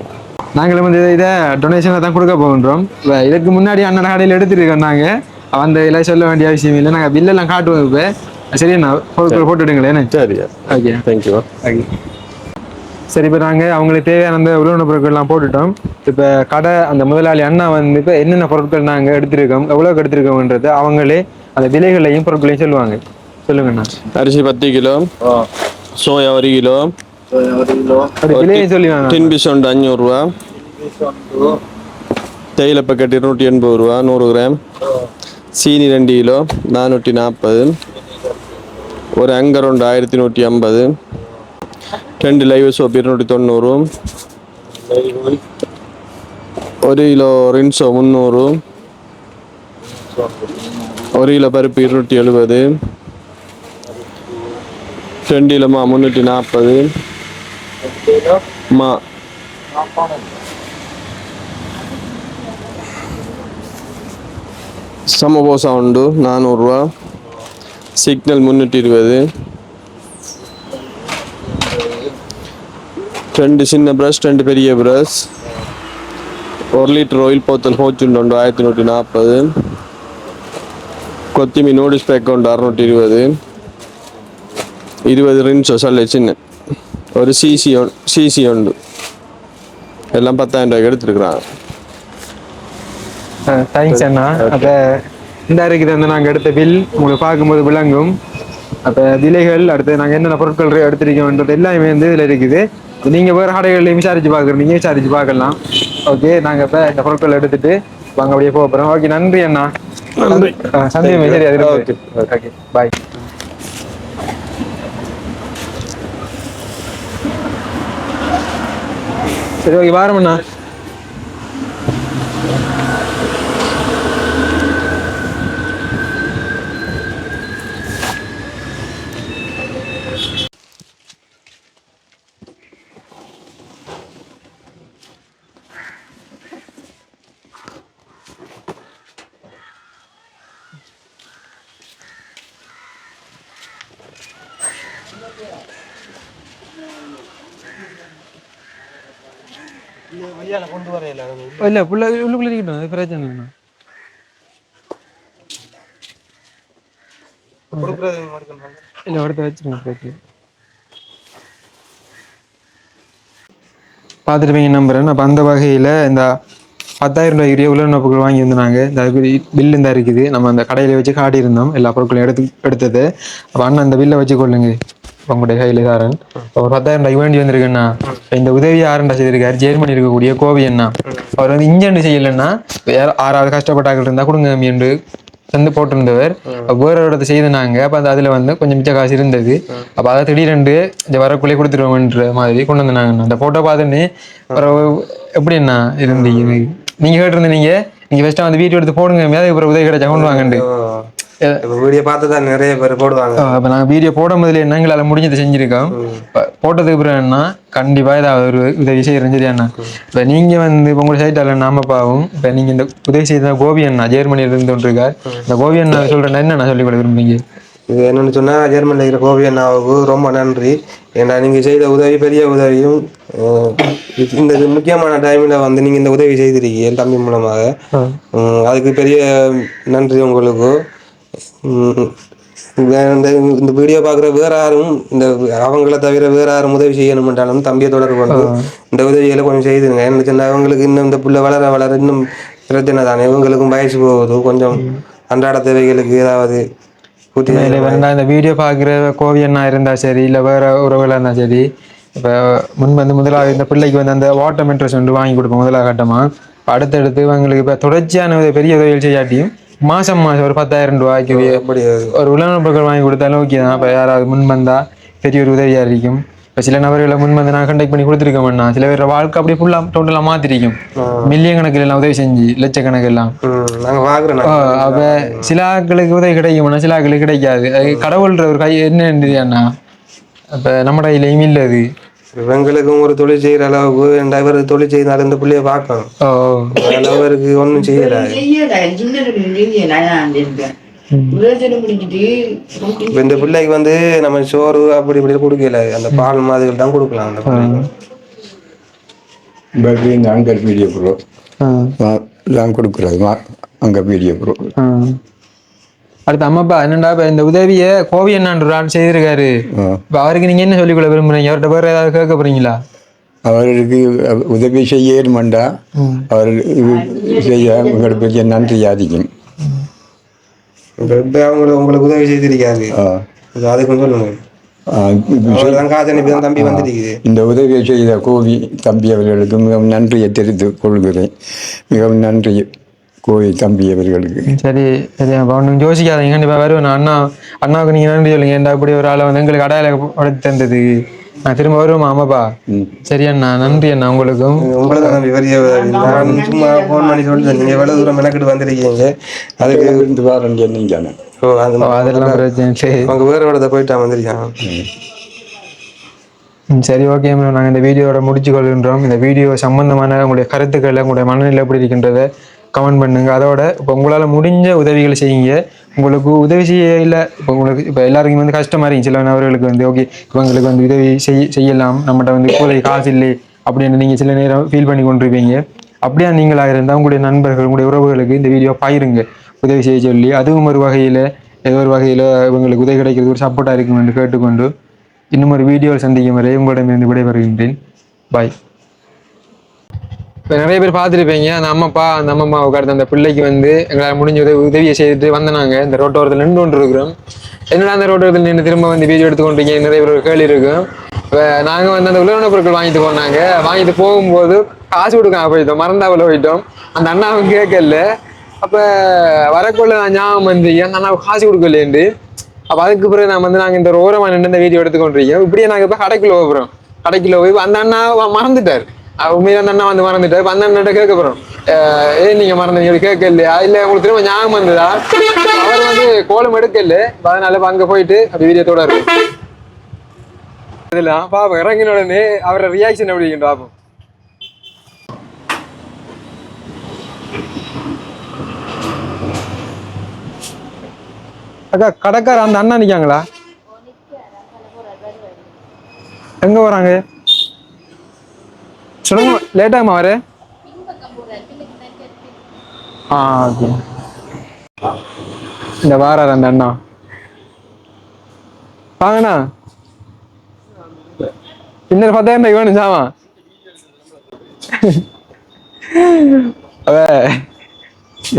நாங்களும் வந்து இதை டொனேஷனாக தான் கொடுக்க போகின்றோம். இப்ப இதுக்கு முன்னாடி அண்ணன் கடையில் எடுத்துருக்கோம் நாங்கள் அந்த இதெல்லாம் சொல்ல வேண்டிய அவசியம் இல்லை. நாங்கள் பில்லெல்லாம் காட்டுவோம் இப்போ. சரிண்ணா பொருட்கள் போட்டுடுங்களேன் சரி. ஓகே தேங்க்யூ ஓகே சரி. இப்போ நாங்கள் அவங்களுக்கு தேவையான அந்த உலக பொருட்கள்லாம் போட்டுட்டோம். இப்போ கடை அந்த முதலாளி அண்ணா வந்து இப்போ என்னென்ன பொருட்கள் நாங்கள் எடுத்திருக்கோம் எவ்வளோக்கு எடுத்திருக்கோம்ன்றது அவங்களே அந்த விலைகளையும் பொருட்களையும் சொல்லுவாங்க. சொல்லுங்கண்ணா அரிசி பத்து கிலோ சோயா ஒரு கிலோ விலையும் சொல்லுவாங்க. டின் பிசோண்ட் அஞ்சூறுரூவா தேயிலை பக்கெட் இருநூற்றி எண்பது ரூபா நூறு கிராம். சீனி ரெண்டு கிலோ நானூற்றி நாற்பது. ஒரு ஆங்கர் அங்கரவுண்ட் ஆயிரத்தி நூற்றி ஐம்பது. ரெண்டு லைவ் சோப் இருநூற்றி தொண்ணூறு. ஒரு கிலோ ரின்சோ முந்நூறு. ஒரு கிலோ பருப்பு இருநூற்றி எழுபது. ரெண்டு கிலோமா முந்நூற்றி நாற்பது. மா. சமபோசா உண்டு நானூறுரூவா சிக்னல் முந்நூற்றி இருபது. ரெண்டு சின்ன ப்ரஷ் ரெண்டு பெரிய ப்ரஷ் ஒரு லிட்டர் ஆயில் போத்தல் ஹோச்சுண்டு உண்டு ஆயிரத்தி நூற்றி நாற்பது. கொத்திமீன் நூடுல்ஸ் பேக் உண்டு அறுநூற்றி இருபது. இருபது ரின்ஸோ சொல்ல சின்ன. ஒரு சிசி சிசி உண்டு. எல்லாம் பத்தாயிரம் ரூபாய்க்கு எடுத்துருக்குறாங்க தேங்க்ஸ் அண்ணா. அப்போ இந்த அறைக்கு வந்து நாங்கள் எடுத்த பில் உங்களுக்கு பார்க்கும்போது விளங்கும். அப்போ விலைகள் அடுத்து நாங்கள் என்னென்ன பொருட்கள் எடுத்திருக்கோன்றது எல்லாமே வந்து இதில் இருக்குது. நீங்கள் வேறு கடைகள்லையும் விசாரிச்சு பார்க்குறீங்க விசாரிச்சு பார்க்கலாம். ஓகே நாங்கள் இப்போ இந்த பொருட்கள் எடுத்துட்டு வாங்க அப்படியே போக போகிறோம் ஓகே நன்றி அண்ணா. ஆ, சந்தேகமே சரி அது ஓகே ஓகே பாய் சரி ஓகே இல்ல புள்ள உள்ளுக்குள்ள இருக்கட்டும் அது பிரச்சனை இல்லைண்ணா இல்ல அடுத்து வச்சுருங்க பிரச்சனை பார்த்துருப்பீங்க நம்புறேன் அப்போ அந்த வகையில் இந்த பத்தாயிரம் ரூபாய்க்கு உலக பொருட்கள் வாங்கி இருந்தாங்க இந்த அதுக்கு பில் இந்த இருக்குது. நம்ம அந்த கடையில வச்சு காட்டியிருந்தோம். எல்லா பொருட்களையும் எடுத்து எடுத்தது. அப்போ அண்ணன் அந்த பில்லை வச்சு கொள்ளுங்க உங்களுடைய கையில் அவர் ஒரு பத்தாயிரம் ரூபாய் வேண்டி வந்திருக்குன்னா இந்த உதவி யாருண்டா செய்திருக்காரு. ஜெர்மனி இருக்கக்கூடிய கோவி என்ன அவர் வந்து இஞ்சண்டு செய்யலைன்னா வேற ஆறாவது கஷ்டப்பட்டாக்கள் இருந்தால் கொடுங்க என்று வந்து போட்டிருந்தவர். அப்ப வேற ஒரு அப்போ அந்த அதில் வந்து கொஞ்சம் மிச்ச காசு இருந்தது. அப்போ அதை திடீரென்று இந்த வரக்குள்ளே கொடுத்துருவோம்ன்ற மாதிரி கொண்டு வந்தாங்க அந்த ஃபோட்டோ பார்த்துன்னு ஒரு எப்படிண்ணா இருந்தீங்க நீங்கள் கேட்டிருந்தீங்க நீங்கள் ஃபஸ்ட்டாக வந்து வீடியோ எடுத்து போடுங்க. மேலே அப்புறம் உதவி கிடைச்சா கொண்டு வாங்கண்டு வீடியோ பார்த்து தான் நிறைய பேர் போடுவாங்க. இப்போ நாங்கள் வீடியோ போடும் போதுல என்ன எங்களால் முடிஞ்சதை செஞ்சுருக்கோம். இப்ப போட்டதுக்கு பிறகு என்ன கண்டிப்பாக ஏதாவது ஒரு உதவி செய்கிறேன் சரியாண்ணா இப்போ நீங்கள் வந்து இப்போ உங்கள் சைட்டால் நாமப்பாவும் இப்போ நீங்கள் இந்த உதவி செய்த கோபி அண்ணா ஜெர்மனியில இருந்து கொண்டிருக்கார். இந்த கோபி அண்ணா சொல்கிறேன் என்ன சொல்லிக் கொடுக்க விரும்புறீங்க? இது என்னன்னு சொன்னா ஜெர்மனியில் இருக்கிற கோபி அண்ணாவுக்கு ரொம்ப நன்றி. ஏன்னா நீங்க செய்த உதவி பெரிய உதவியும் இந்த முக்கியமான டைம்ல வந்து நீங்க இந்த உதவி செய்திருக்கீங்க என் தம்பி மூலமாக. அதுக்கு பெரிய நன்றி உங்களுக்கு. இந்த- இந்த வீடியோ பார்க்குற வேற யாரும் இந்த அவங்கள தவிர வேற யாரும் உதவி செய்யணும்ன்றாலும் தம்பியை தொடர்பு கொண்டு இந்த உதவிகளை கொஞ்சம் செய்துருங்க. என்ன சொன்னா அவங்களுக்கு இன்னும் இந்த புள்ள வளர வளர இன்னும் பிரச்சனை தானே. இவங்களுக்கும் வயசு போகுது. கொஞ்சம் அன்றாட தேவைகளுக்கு ஏதாவது இந்த வீடியோ பார்க்குற கோவி அண்ணா இருந்தால் சரி இல்லை வேற உறவுகளாக இருந்தால் சரி இப்போ முன் வந்து முதலாவது இந்த பிள்ளைக்கு வந்து அந்த வாட்டர் மெட்ரஸ் வந்து வாங்கி கொடுப்போம் முதலாக கட்டமாக அடுத்தடுத்து இவங்களுக்கு இப்போ தொடர்ச்சியான பெரிய உதவிகள் செய்யாட்டியும் மாதம் மாதம் ஒரு பத்தாயிரம் ரூபாய்க்கு அப்படி ஒரு உலக பொருட்கள் வாங்கி கொடுத்தாலும் ஓகே தான் இப்போ யாராவது முன் வந்தா பெரிய ஒரு உதவியாக இருக்கும். இப்போ சில நபர்களை முன் வந்து நான் கண்டக்ட் பண்ணி கொடுத்துருக்க மாட்டேன் சில பேர் வாழ்க்கை அப்படியே ஃபுல்லாக டோட்டலாக மாற்றிருக்கும் மில்லியன் கணக்கில் எல்லாம் உதவி செஞ்சு லட்சக்கணக்கில் எல்லாம். அப்ப சில ஆட்களுக்கு உதவி கிடைக்கும்னா சில ஆட்களுக்கு கிடைக்காது. கடவுள்ன்ற ஒரு கை என்ன அண்ணா? அப்ப நம்ம கையிலையும் இல்லை அது. இவங்களுக்கும் ஒரு தொழில் செய்யற அளவுக்கு ரெண்டா பேர் தொழில் செய்தாலும் இந்த பிள்ளைய பார்க்கணும். அளவருக்கு ஒன்றும் செய்யல. இந்த பிள்ளைக்கு வந்து நம்ம சோறு அப்படி இப்படி கொடுக்கல. அந்த பால் மாதிரிகள் தான் கொடுக்கலாம் அந்த பிள்ளைக்கு. பட் இந்த அங்கே வீடியோ ப்ரோ ஆ, நான் கொடுக்குறது அங்கே வீடியோ ப்ரோ ஆ. அடுத்து அம்மாப்பா இப்ப இந்த உதவியை கோவி அண்ணான்ற ஆள் செய்திருக்காரு. இப்ப அவருக்கு நீங்க என்ன சொல்லிக்கொள்ள விரும்புறீங்க? அவர்கிட்ட வேற ஏதாவது கேட்க போறீங்களா? அவருக்கு உதவி செய்யணுமெண்டா. அவர் இது செய்ய உங்களுக்கு பெரிய நன்றி அதிகம் இப்ப இப்ப அவங்க உங்களுக்கு உதவி செய்திருக்காரு. அவர் தம்பி வந்துருக்குது. இந்த உதவியை செய்த கோவி தம்பி அவர்களுக்கு மிகவும் நன்றியை தெரிவித்துக் கொள்கிறேன். மிகவும் நன்றி கோவி தம்பி அவர்களுக்கு சரி சரி அப்ப ஒன்றும் யோசிக்காதீங்க. கண்டிப்பா வருவேன் நான். அண்ணா அண்ணாவுக்கு நீங்க நன்றி சொல்லுங்க. ஏன்டா இப்படி ஒரு ஆளை வந்து எங்களுக்கு அடையாளப்படுத்தி தந்தது? நான் திரும்ப வருவோமா ஆமாப்பா சரி அண்ணா நன்றி அண்ணா உங்களுக்கும். உங்களை தான். நான் சும்மா ஃபோன் பண்ணி சொல்லிட்டேன் நீங்க எவ்வளவு தூரம் மெனக்கிட்டு வந்திருக்கீங்க. அதுக்கு இருந்து வாரம் சொன்னீங்க ஓ அது ஓ, அதெல்லாம் பிரச்சனை சரி. அவங்க வேற இடத்த போயிட்டா வந்திருக்காங்க ம், சரி ஓகே மேம். நாங்கள் இந்த வீடியோவோட முடிச்சு கொள்கின்றோம். இந்த வீடியோ சம்பந்தமான உங்களுடைய கருத்துக்களை உங்களுடைய மனநிலை எப்படி இருக்கின்றதை கமெண்ட் பண்ணுங்க. அதோட இப்போ உங்களால் முடிஞ்ச உதவிகளை செய்யுங்க. உங்களுக்கு உதவி செய்ய இல்லை இப்போ உங்களுக்கு இப்போ எல்லாருக்கும் வந்து கஷ்டமா இருக்கும் சில நபர்களுக்கு வந்து ஓகே இவங்களுக்கு வந்து உதவி செய் செய்யலாம். நம்மகிட்ட வந்து இப்போதைக்கு காசு இல்லை அப்படின்னு நீங்கள் சில நேரம் ஃபீல் பண்ணி கொண்டிருப்பீங்க. அப்படியா நீங்களாக இருந்தால் உங்களுடைய நண்பர்கள் உங்களுடைய உறவுகளுக்கு இந்த வீடியோ பகிருங்க. உதவி செய்ய சொல்லி அதுவும் ஒரு வகையில் ஏதோ ஒரு வகையில் இவங்களுக்கு உதவி கிடைக்கிறது ஒரு சப்போர்ட்டாக இருக்கும் என்று கேட்டுக்கொண்டு இன்னும் ஒரு வீடியோ சந்திக்கும் வரை உங்களிடமிருந்து விடைபெறுகின்றேன். பாய் இப்போ நிறைய பேர் பார்த்துருப்பீங்க. அந்த அம்மாப்பா அந்த அம்மாவை உட்கார்ந்து அந்த பிள்ளைக்கு வந்து எங்களால் முடிஞ்ச உதவி உதவியை செய்துட்டு வந்தனாங்க. இந்த ரோட்டோரத்தில் நின்று கொண்டு இருக்கிறோம் என்னடா அந்த ரோட்டோரத்தில் நின்று திரும்ப வந்து வீடியோ எடுத்துக்கொண்டிருக்கீங்க? நிறைய பேர் ஒரு கேள்வி இருக்கும் இப்போ நாங்கள் வந்து அந்த உலகப் பொருட்கள் வாங்கிட்டு போனாங்க. வாங்கிட்டு போகும்போது காசு கொடுக்காம போயிட்டோம். மறந்தாவில் போயிட்டோம். அந்த அண்ணாவும் கேட்கல. அப்போ வரக்குள்ள நான் ஞாபகம் வந்து அந்த அண்ணாவுக்கு காசு கொடுக்கலேண்டு அப்போ அதுக்கு பிறகு நான் வந்து நாங்கள் இந்த ஒரு ஓரமாக நின்று இந்த வீடியோ எடுத்துக்கொண்டிருக்கோம். இப்படியே நாங்கள் இப்போ கடைக்குள்ளே போகிறோம். கடைக்குள்ளே போய் அந்த அண்ணா மறந்துட்டார். உண்மையான அண்ணா வந்து மறந்துட்டாரு. அந்த அண்ணன் கேட்க போகிறோம் ஏ நீங்க மறந்தீங்க கேட்க இல்லையா இல்ல உங்களுக்கு திரும்ப ஞாபகம் வந்ததா? அவர் வந்து கோலம் எடுக்கல. அதனால அங்க போயிட்டு அப்படி வீடியோத்தோட இருக்கும் இதெல்லாம் பாப்போம். இறங்கின உடனே அவரோட ரியாக்ஷன் எப்படி பாப்போம். அக்கா கடைக்கார அந்த அண்ணா நிக்காங்களா? எங்க வராங்க சொல்லுங்க லேட் ஆகுமா வர? ஆ ஓகே இந்த வாரார் அந்த அண்ணா. வாங்கண்ணா. இன்னொரு பத்தாயிரம் ரூபாய்க்கு வேணும் சாமா. அவ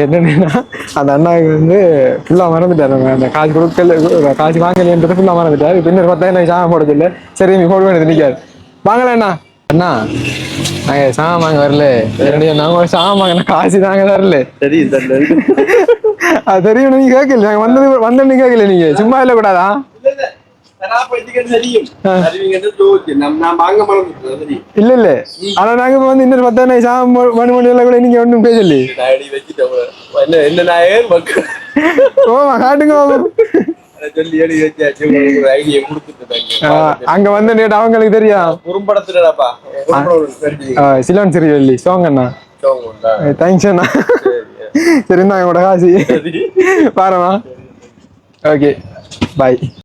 என்னன்னா அந்த அண்ணாவுக்கு வந்து ஃபுல்லாக மறந்துட்டாரு அந்த காசு கொடுக்கல காசு வாங்கலைன்றது ஃபுல்லாக மறந்துட்டாரு. இப்போ இன்னொரு பத்தாயிரம் ரூபாய்க்கு சாமான் போட சொல்ல சரி நீ போடுவேன் வேண்டியது வாங்கலாம் அண்ணா. அண்ணா நாங்கள் சாமான் வாங்க வரல. என்னுடைய நாங்கள் சாமான் வாங்கின காசு தாங்க தரல அது தெரியும் நீங்க கேட்கல. நாங்கள் வந்தது வந்தோன்னு கேட்கல நீங்க. சும்மா இல்லை கூடாதா? இல்ல இல்ல. ஆனா நாங்க வந்து இன்னொரு பத்தாயிரம் மணி மணி எல்லாம் கூட நீங்க பேசல காட்டுங்க. சொல்லி எழுதி வச்சாச்சு. உங்களுக்கு ஒரு ஐடியா கொடுத்துட்டு ஆ, அங்க வந்து நேற்று அவங்களுக்கு தெரியும் குறும்படத்துலடாப்பா. சிலோன் சிறிவெள்ளி. சோங்கண்ணா தேங்க்ஸ் அண்ணா. சரி இந்தாங்க உங்களோட காசு பாருமா. ஓகே. பாய்